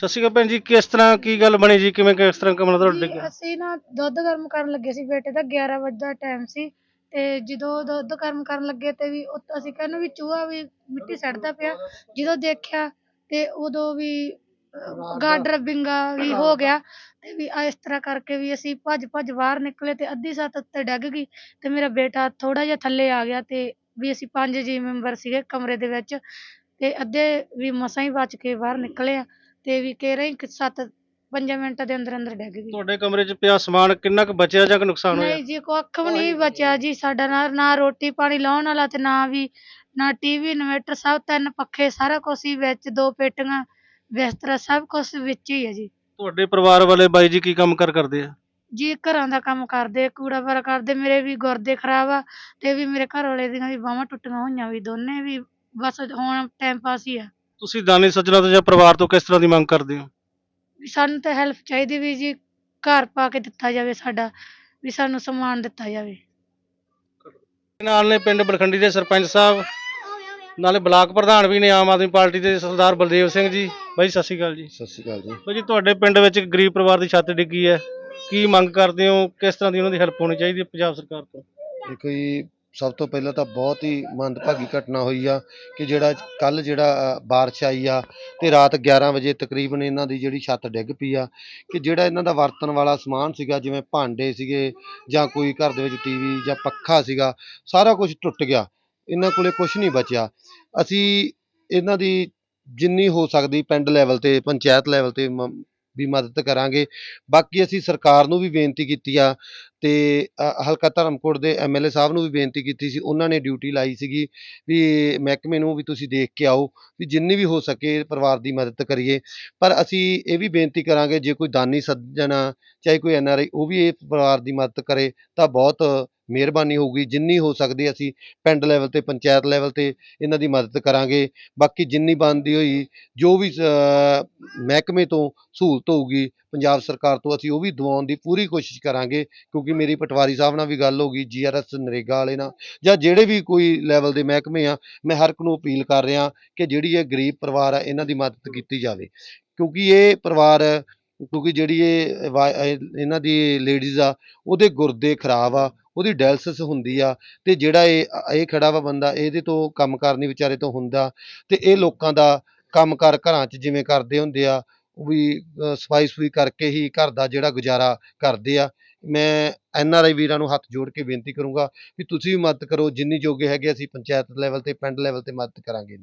ਸਤਿ ਸ਼੍ਰੀ ਅਕਾਲ ਭੈਣ ਜੀ ਕਿਸ ਤਰ੍ਹਾਂ ਕੀ ਗੱਲ ਬਣੀ ਜੀ? ਕਿਵੇਂ ਕਿਸ ਤਰ੍ਹਾਂ ਕਮਲਾ ਤੁਹਾਡੇ ਜੀ, ਡਿੱਗਿਆ? ਅਸੀਂ ਨਾ ਦੁੱਧ ਗਰਮ ਕਰਨ ਲੱਗੇ ਸੀ ਬੇਟੇ ਦਾ 11 ਵਜੇ ਦਾ ਟਾਈਮ ਸੀ ਤੇ ਜਦੋਂ ਦੁੱਧ ਗਰਮ ਕਰਨ ਲੱਗੇ ਤੇ ਵੀ ਉਹ ਅਸੀਂ ਕਹਿੰਦੇ ਵੀ ਚੂਹਾ ਵੀ ਮਿੱਟੀ ਸੜਦਾ ਪਿਆ। ਜਦੋਂ ਦੇਖਿਆ ਤੇ ਉਦੋਂ ਵੀ ਗਾਡਰ ਬਿੰਗਾ ਵੀ ਹੋ ਗਿਆ ਤੇ ਵੀ ਆ ਇਸ ਤਰ੍ਹਾਂ ਕਰਕੇ ਵੀ ਅਸੀਂ ਭੱਜ ਭੱਜ ਬਾਹਰ ਨਿਕਲੇ ਤੇ ਅੱਧੀ ਸੱਤ ਉੱਤੇ ਡਿੱਗ ਗਈ ਤੇ ਮੇਰਾ ਬੇਟਾ ਥੋੜਾ ਜਿਹਾ ਥੱਲੇ ਆ ਗਿਆ ਤੇ ਵੀ ਅਸੀਂ ਪੰਜ ਜੀ ਮੈਂਬਰ ਸੀਗੇ ਕਮਰੇ ਦੇ ਵਿੱਚ ਤੇ ਅੱਧੇ ਵੀ ਮਸਾਂ ਹੀ ਬਚ ਕੇ ਬਾਹਰ ਨਿਕਲੇ ਆ। ਤੇ ਵੀ ਕਹਿ ਰਹੀ ਕਿ ਸੱਤ ਪੰਜਾਂ ਮਿੰਟਾਂ ਦੇ ਅੰਦਰ ਅੰਦਰ ਡਿੱਗ ਗਈ। ਤੁਹਾਡੇ ਕਮਰੇ 'ਚ ਪਿਆ ਸਮਾਨ ਕਿੰਨਾ ਕੁ ਬਚਿਆ ਜਾਂ ਕਿ ਨੁਕਸਾਨ ਹੋਇਆ? ਨਹੀਂ ਜੀ ਕੁੱਖ ਵੀ ਨਹੀਂ ਬਚਿਆ ਜੀ। ਸਾਡਾ ਨਾ ਨਾ ਰੋਟੀ ਪਾਣੀ ਲਾਉਣ ਵਾਲਾ ਤੇ ਨਾ ਵੀ ਨਾ ਟੀਵੀ ਇਨਵੇਟਰ ਸਭ ਤਿੰਨ ਪੱਖੇ ਸਾਰਾ ਕੁਝ ਹੀ ਵਿੱਚ ਦੋ ਪੇਟੀਆਂ ਬਿਸਤਰਾ ਸਭ ਕੁਝ ਵਿੱਚ ਹੀ ਹੈ ਜੀ। ਤੁਹਾਡੇ ਪਰਿਵਾਰ ਵਾਲੇ ਬਾਈ ਜੀ ਕੀ ਕੰਮ ਕਰ ਕਰਦੇ ਆ? ਜੀ ਘਰਾਂ ਦਾ ਕੰਮ ਕਰਦੇ ਕੂੜਾ ਬਾਰਾ ਕਰਦੇ ਮੇਰੇ ਵੀ ਗੁਰਦੇ ਖਰਾਬ ਆ ਤੇ ਵੀ ਮੇਰੇ ਘਰ ਵਾਲੇ ਦੀਆਂ ਵੀ ਬਾਹਾਂ ਟੁੱਟੀਆਂ ਹੋਈਆਂ ਵੀ ਦੋਨੇ ਵੀ ਬਸ ਹੁਣ ਟਾਈਮ ਪਾਸ ਹੀ ਆ। ਤੁਸੀਂ ਦਾਨੀ ਸੱਜਣਾ ਤੋਂ ਜਾਂ ਪਰਿਵਾਰ ਤੋਂ ਕਿਸ ਤਰ੍ਹਾਂ ਦੀ ਮੰਗ ਕਰਦੇ ਹੋ? ਵੀ ਸਾਨੂੰ ਤਾਂ ਹੈਲਪ ਚਾਹੀਦੀ ਵੀ ਜੀ ਘਰ ਪਾ ਕੇ ਦਿੱਤਾ ਜਾਵੇ ਸਾਡਾ ਵੀ ਸਾਨੂੰ ਸਮਾਨ ਦਿੱਤਾ ਜਾਵੇ। ਨਾਲ ਨੇ ਪਿੰਡ ਬਲਖੰਡੀ ਦੇ ਸਰਪੰਚ ਸਾਹਿਬ ਨਾਲੇ ਬਲਾਕ ਪ੍ਰਧਾਨ ਵੀ ਨੇ ਆਮ ਆਦਮੀ ਪਾਰਟੀ ਦੇ ਸਰਦਾਰ ਬਲਦੇਵ ਸਿੰਘ ਜੀ। ਬਾਈ ਸਤਿ ਸ਼੍ਰੀ ਅਕਾਲ ਜੀ। ਸਤਿ ਸ਼੍ਰੀ ਅਕਾਲ ਜੀ। ਬਾਈ ਜੀ ਤੁਹਾਡੇ ਪਿੰਡ ਵਿੱਚ ਇੱਕ ਗਰੀਬ ਪਰਿਵਾਰ ਦੀ ਛੱਤ ਡਿੱਗੀ ਹੈ। ਕੀ ਮੰਗ ਕਰਦੇ ਹੋ? ਕਿਸ ਤਰ੍ਹਾਂ ਦੀ ਉਹਨਾਂ ਦੀ ਹੈਲਪ ਹੋਣੀ ਚਾਹੀਦੀ ਹੈ ਪੰਜਾਬ ਸਰਕਾਰ ਤੋਂ? ਦੇਖੋ ਜੀ ਸਭ ਤੋਂ ਪਹਿਲਾਂ ਤਾਂ ਬਹੁਤ ਹੀ ਮੰਦਭਾਗੀ ਘਟਨਾ ਹੋਈ ਆ ਕਿ ਜਿਹੜਾ ਕੱਲ ਜਿਹੜਾ ਅ, ਬਾਰਿਸ਼ ਆਈ ਆ ਤੇ ਰਾਤ 11 ਵਜੇ ਤਕਰੀਬਨ ਇਹਨਾਂ ਦੀ ਜਿਹੜੀ ਛੱਤ ਡਿੱਗ ਪਈ ਆ ਕਿ ਜਿਹੜਾ ਇਹਨਾਂ ਦਾ ਵਰਤਣ ਵਾਲਾ ਸਮਾਨ ਸੀਗਾ ਜਿਵੇਂ ਭਾਂਡੇ ਸੀਗੇ ਜਾਂ ਕੋਈ ਘਰ ਦੇ ਵਿੱਚ ਟੀਵੀ ਜਾਂ ਪੱਖਾ ਸੀਗਾ ਸਾਰਾ ਕੁਝ ਟੁੱਟ ਗਿਆ। ਇਹਨਾਂ ਕੋਲੇ ਕੁਝ ਨਹੀਂ ਬਚਿਆ। ਅਸੀਂ ਇਹਨਾਂ ਦੀ ਜਿੰਨੀ ਹੋ ਸਕਦੀ ਪਿੰਡ ਲੈਵਲ ਤੇ ਪੰਚਾਇਤ ਲੈਵਲ ਤੇ ਮ- ਵੀ ਮਦਦ ਕਰਾਂਗੇ। ਬਾਕੀ ਅਸੀਂ ਸਰਕਾਰ ਨੂੰ ਵੀ ਬੇਨਤੀ ਕੀਤੀ ਆ ਤੇ ਹਲਕਾ ਧਰਮਕੋਟ ਦੇ ਐਮਐਲਏ ਸਾਹਿਬ ਨੂੰ ਵੀ ਬੇਨਤੀ ਕੀਤੀ ਸੀ। ਉਹਨਾਂ ਨੇ ਡਿਊਟੀ ਲਾਈ ਸੀਗੀ ਵੀ ਮਹਿਕਮੇ ਨੂੰ ਵੀ ਤੁਸੀਂ ਦੇਖ ਕੇ ਆਓ ਵੀ ਜਿੰਨੀ ਵੀ ਹੋ ਸਕੇ ਪਰਿਵਾਰ ਦੀ ਮਦਦ ਕਰੀਏ। ਪਰ ਅਸੀਂ ਇਹ ਵੀ ਬੇਨਤੀ ਕਰਾਂਗੇ ਜੇ ਕੋਈ ਦਾਨੀ ਸੱਜਣ ਆ, ਚਾਹੇ ਕੋਈ ਐਨਆਰਆਈ ਉਹ ਵੀ ਇਹ ਪਰਿਵਾਰ ਦੀ ਮਦਦ ਕਰੇ ਤਾਂ ਬਹੁਤ ਮਿਹਰਬਾਨੀ ਹੋਊਗੀ, ਜਿੰਨੀ ਹੋ ਸਕਦੀ ਅਸੀਂ ਪਿੰਡ ਲੈਵਲ ਤੇ, ਪੰਚਾਇਤ ਲੈਵਲ ਤੇ ਇਹਨਾਂ ਦੀ ਮਦਦ ਕਰਾਂਗੇ। ਬਾਕੀ ਜਿੰਨੀ ਬਣਦੀ ਹੋਈ, ਜੋ ਵੀ ਮਹਿਕਮੇ ਤੋਂ ਸਹੂਲਤ ਹੋਊਗੀ, ਪੰਜਾਬ ਸਰਕਾਰ ਤੋਂ ਅਸੀਂ ਉਹ ਵੀ ਦਿਵਾਉਣ ਦੀ ਪੂਰੀ ਕੋਸ਼ਿਸ਼ ਕਰਾਂਗੇ, ਕਿਉਂਕਿ ਮੇਰੀ ਪਟਵਾਰੀ ਸਾਹਿਬ ਨਾਲ ਵੀ ਗੱਲ ਹੋ ਗਈ ਜੀਆਰਐਸ ਨਰੇਗਾ ਵਾਲੇ ਨਾਲ, ਜਾਂ ਜਿਹੜੇ ਵੀ ਕੋਈ ਲੈਵਲ ਦੇ ਮਹਿਕਮੇ ਆ, ਮੈਂ ਹਰ ਇੱਕ ਨੂੰ ਅਪੀਲ ਕਰ ਰਿਹਾ ਕਿ ਜਿਹੜੀ ਇਹ ਗਰੀਬ ਪਰਿਵਾਰ ਆ, ਇਹਨਾਂ ਦੀ ਮਦਦ ਕੀਤੀ ਜਾਵੇ। ਕਿਉਂਕਿ ਇਹ ਪਰਿਵਾਰ, ਕਿਉਂਕਿ ਜਿਹੜੀ ਇਹ- ਇਹਨਾਂ ਦੀ ਲੇਡੀਜ਼ ਆ, ਉਹਦੇ ਗੁਰਦੇ ਖਰਾਬ ਆ ਉਹਦੀ ਡਾਇਲਸਿਸ ਹੁੰਦੀ ਆ ਤੇ ਜਿਹੜਾ ਇਹ ਇਹ ਖੜਾ ਵਾ ਬੰਦਾ, ਇਹਦੇ ਤੋਂ ਕੰਮ ਕਰਨੀ ਵਿਚਾਰੇ ਤੋਂ ਹੁੰਦਾ ਤੇ ਇਹ ਲੋਕਾਂ ਦਾ ਕੰਮਕਾਰ ਘਰਾਂ 'ਚ ਜਿਵੇਂ ਕਰਦੇ ਹੁੰਦੇ ਆ, ਉਹ ਵੀ ਸਫ਼ਾਈ ਸੁਫਾਈ ਕਰਕੇ ਹੀ ਘਰ ਦਾ ਜਿਹੜਾ ਗੁਜ਼ਾਰਾ ਕਰਦੇ ਆ। ਮੈਂ ਐਨ ਆਰ ਆਈ ਵੀਰਾਂ ਨੂੰ ਹੱਥ ਜੋੜ ਕੇ ਬੇਨਤੀ ਕਰੂੰਗਾ ਵੀ ਤੁਸੀਂ ਵੀ ਮਦਦ ਕਰੋ, ਜਿੰਨੀ ਜੋਗੇ ਹੈਗੇ ਅਸੀਂ ਪੰਚਾਇਤ ਲੈਵਲ ਤੇ, ਪਿੰਡ ਲੈਵਲ ਤੇ ਮਦਦ ਕਰਾਂਗੇ।